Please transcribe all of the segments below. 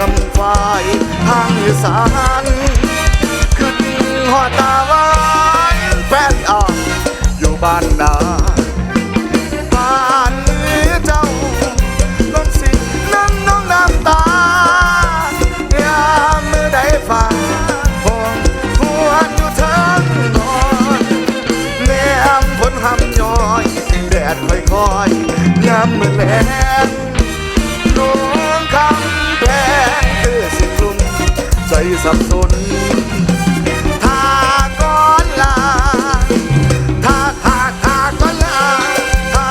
กำควายทางอีสานขึ้นหอตาวายแฟนอะอยู่บ้านนาบ้านนี้เจ้าล้องสิน้ำน้องน้ำตายามเมื่อได้ฟ้าห่วงหวนอยู่เทิงนอนแนมผลหำย้อยแดดค่อยๆยามมือแล ใจสับสนถ้าก่อนลาถ้าถ้าถ้าก่อนลาถ้า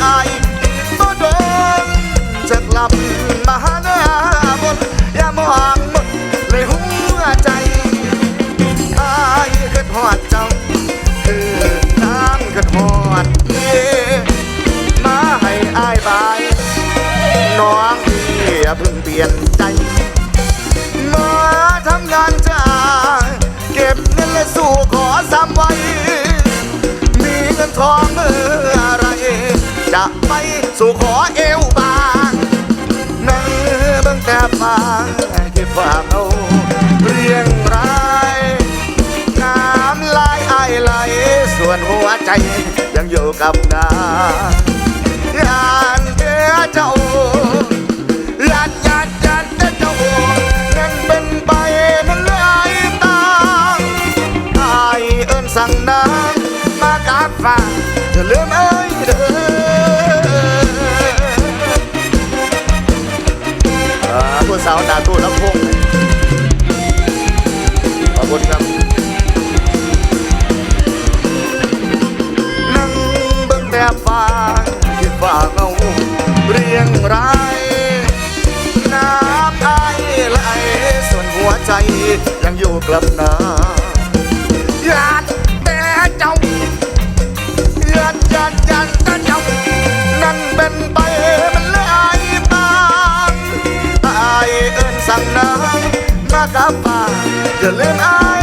เอ้ยอีกบ่โดนจะกลับมาหาหน้าบนอย่ามองหมดเลยหัวใจอายคิดฮอดเจ้าคือน้ำคิดฮอดเอมาให้อายบายน้องพี่อย่าเพิ่งเปลี่ยน จะไปสู่ขอเอวบางนั่งเบิ่งแต่ฟ้าเก็บความเอาเรียงรายน้ำลายไอไหลส่วนหัวใจยังอยู่กับงานยานเดือเจ้ายานยานยานเดือเจ้านั่นเป็นไปมันเลยตางอายเอิ้นสั่งน้ำมากาดฟ้าจะลืมเอ้อ สาวตาตู้ลำพงขอบคุณครับนั่งเบิ่งแต่ฟ้าที่ฟ้าเงาเรียงรายน้ำไอไหลส่วนหัวใจยังอยู่กลับนาำม